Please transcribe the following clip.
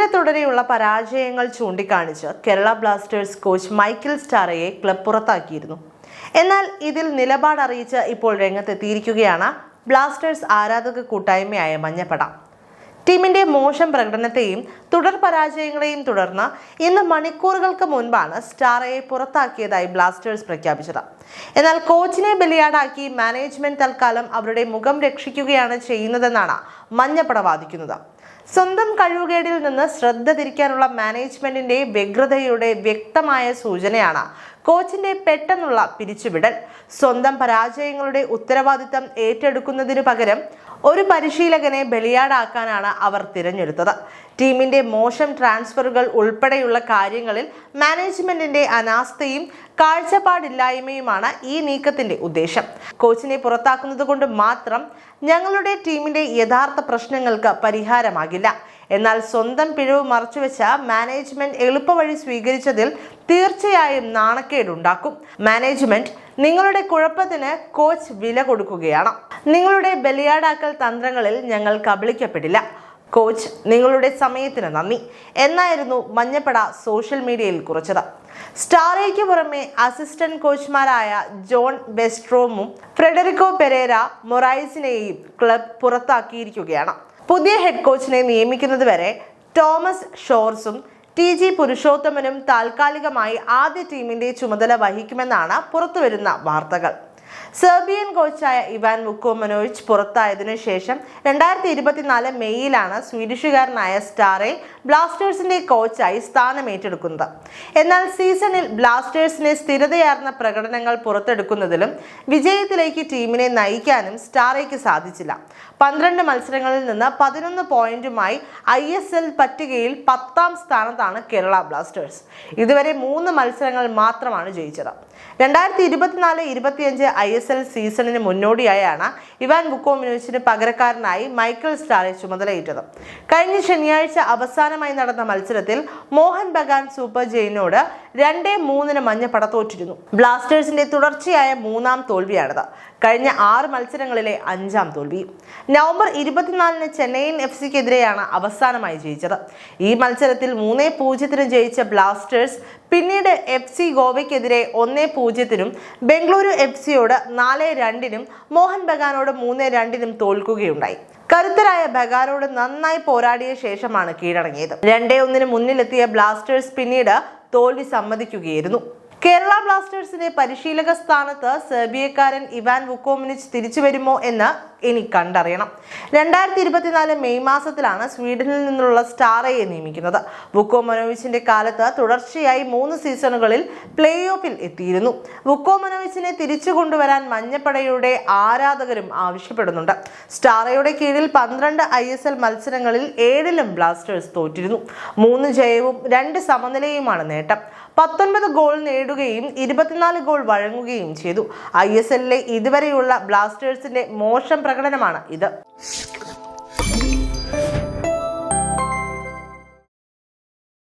തുടരെ തുടരെയുള്ള പരാജയങ്ങൾ ചൂണ്ടിക്കാണിച്ച് കേരള ബ്ലാസ്റ്റേഴ്സ് കോച്ച് മൈക്കിൾ സ്റ്റാറയെ ക്ലബ് പുറത്താക്കിയിരുന്നു. എന്നാൽ ഇതിൽ നിലപാട് അറിയിച്ച് ഇപ്പോൾ രംഗത്തെത്തിയിരിക്കുകയാണ് ബ്ലാസ്റ്റേഴ്സ് ആരാധക കൂട്ടായ്മയായ മഞ്ഞപ്പട. ടീമിന്റെ മോശം പ്രകടനത്തെയും തുടർ പരാജയങ്ങളെയും തുടർന്ന് ഇന്ന് മണിക്കൂറുകൾക്ക് മുൻപാണ് സ്റ്റാറയെ പുറത്താക്കിയതായി ബ്ലാസ്റ്റേഴ്സ് പ്രഖ്യാപിച്ചത്. എന്നാൽ കോച്ചിനെ ബലിയാടാക്കി മാനേജ്മെന്റ് തൽക്കാലം അവരുടെ മുഖം രക്ഷിക്കുകയാണ് ചെയ്യുന്നതെന്നാണ് മഞ്ഞപ്പട വാദിക്കുന്നത്. സ്വന്തം കഴിവുകേടിൽ നിന്ന് ശ്രദ്ധ തിരിക്കാനുള്ള മാനേജ്മെന്റിന്റെ വ്യഗ്രതയുടെ വ്യക്തമായ സൂചനയാണ് കോച്ചിന്റെ പെട്ടെന്നുള്ള പിരിച്ചുവിടൽ. സ്വന്തം പരാജയങ്ങളുടെ ഉത്തരവാദിത്തം ഏറ്റെടുക്കുന്നതിനു പകരം ഒരു പരിശീലകനെ ബലിയാടാക്കാനാണ് അവർ തിരഞ്ഞെടുത്തത്. ടീമിന്റെ മോശം ട്രാൻസ്ഫറുകൾ ഉൾപ്പെടെയുള്ള കാര്യങ്ങളിൽ മാനേജ്മെന്റിന്റെ അനാസ്ഥയും കാഴ്ചപ്പാടില്ലായ്മയുമാണ് ഈ നീക്കത്തിന്റെ ഉദ്ദേശം. കോച്ചിനെ പുറത്താക്കുന്നത് കൊണ്ട് മാത്രം ഞങ്ങളുടെ ടീമിന്റെ യഥാർത്ഥ പ്രശ്നങ്ങൾക്ക് പരിഹാരമാകില്ല. എന്നാൽ സ്വന്തം പിഴവ് മറച്ചുവെച്ച മാനേജ്മെന്റ് എളുപ്പവഴി സ്വീകരിച്ചതിൽ തീർച്ചയായും നാണക്കേടുണ്ടാക്കും. മാനേജ്മെന്റ് നിങ്ങളുടെ കുഴപ്പത്തിന് കോച്ച് വില കൊടുക്കുകയാണ്. നിങ്ങളുടെ ബലിയാടാക്കൽ തന്ത്രങ്ങളിൽ ഞങ്ങൾ കബളിക്കപ്പെടില്ല കോച്ച് നിങ്ങളുടെ സമയത്തിന് നന്ദി. എന്നായിരുന്നു മഞ്ഞപ്പട സോഷ്യൽ മീഡിയയിൽ കുറിച്ചത്. സ്റ്റാറേക്ക് പുറമെ അസിസ്റ്റന്റ് കോച്ച്മാരായ ജോൺ ബെസ്ട്രോമും ഫ്രെഡറിക്കോ പെരേര മൊറൈസിനെയും ക്ലബ് പുറത്താക്കിയിരിക്കുകയാണ്. പുതിയ ഹെഡ് കോച്ചിനെ നിയമിക്കുന്നതുവരെ തോമസ് ഷോർസും ടി ജി പുരുഷോത്തമനും താൽക്കാലികമായി ആദ്യ ടീമിന്റെ ചുമതല വഹിക്കുമെന്നാണ് പുറത്തുവരുന്ന വാർത്തകൾ. സെർബിയൻ കോച്ചായ ഇവാൻ വുക്കോമനോവിച്ച് പുറത്തായതിനു ശേഷം രണ്ടായിരത്തി ഇരുപത്തിനാല് മെയ്യിലാണ് സ്വീഡിഷുകാരനായ സ്റ്റാറെ ബ്ലാസ്റ്റേഴ്സിന്റെ കോച്ചായി സ്ഥാനമേറ്റെടുക്കുന്നത്. എന്നാൽ സീസണിൽ ബ്ലാസ്റ്റേഴ്സിനെ സ്ഥിരതയാർന്ന പ്രകടനങ്ങൾ പുറത്തെടുക്കുന്നതിലും വിജയത്തിലേക്ക് ടീമിനെ നയിക്കാനും സ്റ്റാറയ്ക്ക് സാധിച്ചില്ല. പന്ത്രണ്ട് മത്സരങ്ങളിൽ നിന്ന് പതിനൊന്ന് പോയിന്റുമായി ഐ എസ് എൽ പട്ടികയിൽ പത്താം സ്ഥാനത്താണ് കേരള ബ്ലാസ്റ്റേഴ്സ്. ഇതുവരെ മൂന്ന് മത്സരങ്ങൾ മാത്രമാണ് ജയിച്ചത്. രണ്ടായിരത്തി ഇരുപത്തിനാല് ഇരുപത്തിയഞ്ച് ഐ എസ് എൽ സീസണിന് മുന്നോടിയായാണ് ഇവാൻ ബുക്കോമിനോവിച്ചിന് പകരക്കാരനായി മൈക്കിൾ സ്റ്റാറെ ചുമതലയേറ്റത്. കഴിഞ്ഞ ശനിയാഴ്ച അവസാനമായി നടന്ന മത്സരത്തിൽ മോഹൻ ബഗാൻ സൂപ്പർ ജെയിനോട് രണ്ടേ മൂന്നിന് മഞ്ഞ തോറ്റിരുന്നു ബ്ലാസ്റ്റേഴ്സിന്റെ തുടർച്ചയായ മൂന്നാം തോൽവിയാണിത്. കഴിഞ്ഞ ആറ് മത്സരങ്ങളിലെ അഞ്ചാം തോൽവി. നവംബർ ഇരുപത്തിനാലിന് ചെന്നൈയിൻ എഫ് സിക്കെതിരെയാണ് അവസാനമായി ജയിച്ചത്. ഈ മത്സരത്തിൽ മൂന്നേ പൂജ്യത്തിന് ജയിച്ച ബ്ലാസ്റ്റേഴ്സ് പിന്നീട് എഫ് സി ഗോവയ്ക്കെതിരെ ഒന്നേ പൂജ്യത്തിനും ബംഗളൂരു എഫ് സിയോട് നാല് രണ്ടിനും മോഹൻ ബഗാനോട് മൂന്ന് രണ്ടിനും തോൽക്കുകയുണ്ടായി. കരുത്തരായ ബഗാനോട് നന്നായി പോരാടിയ ശേഷമാണ് കീഴടങ്ങിയത്. രണ്ടേ ഒന്നിന് മുന്നിലെത്തിയ ബ്ലാസ്റ്റേഴ്സ് പിന്നീട് തോൽവി സമ്മതിക്കുകയായിരുന്നു. കേരള ബ്ലാസ്റ്റേഴ്സിന്റെ പരിശീലക സ്ഥാനത്ത് സെർബിയക്കാരൻ ഇവാൻ വുക്കോമിനിച്ച് തിരിച്ചു വരുമോ എന്ന് ഇനി കണ്ടറിയണം. രണ്ടായിരത്തി ഇരുപത്തിനാല് മെയ് മാസത്തിലാണ് സ്വീഡനിൽ നിന്നുള്ള സ്റ്റാറയെ നിയമിക്കുന്നത്. വുക്കോ മനോവിച്ചിന്റെ കാലത്ത് തുടർച്ചയായി മൂന്ന് സീസണുകളിൽ പ്ലേ ഓഫിൽ എത്തിയിരുന്നു. വുക്കോ മനോവിച്ചിനെ തിരിച്ചു കൊണ്ടുവരാൻ മഞ്ഞപ്പടയുടെ ആരാധകരും ആവശ്യപ്പെടുന്നുണ്ട്. സ്റ്റാറയുടെ കീഴിൽ പന്ത്രണ്ട് ഐ എസ് എൽ മത്സരങ്ങളിൽ ഏഴിലും ബ്ലാസ്റ്റേഴ്സ് തോറ്റിരുന്നു. മൂന്ന് ജയവും രണ്ട് സമനിലയുമാണ് നേട്ടം. പത്തൊൻപത് ഗോൾ നേടുകയും ഇരുപത്തിനാല് ഗോൾ വഴങ്ങുകയും ചെയ്തു. ഐ എസ് എല്ലിലെ ഇതുവരെയുള്ള ബ്ലാസ്റ്റേഴ്സിന്റെ മോശം പ്രകടനമാണ് ഇത്.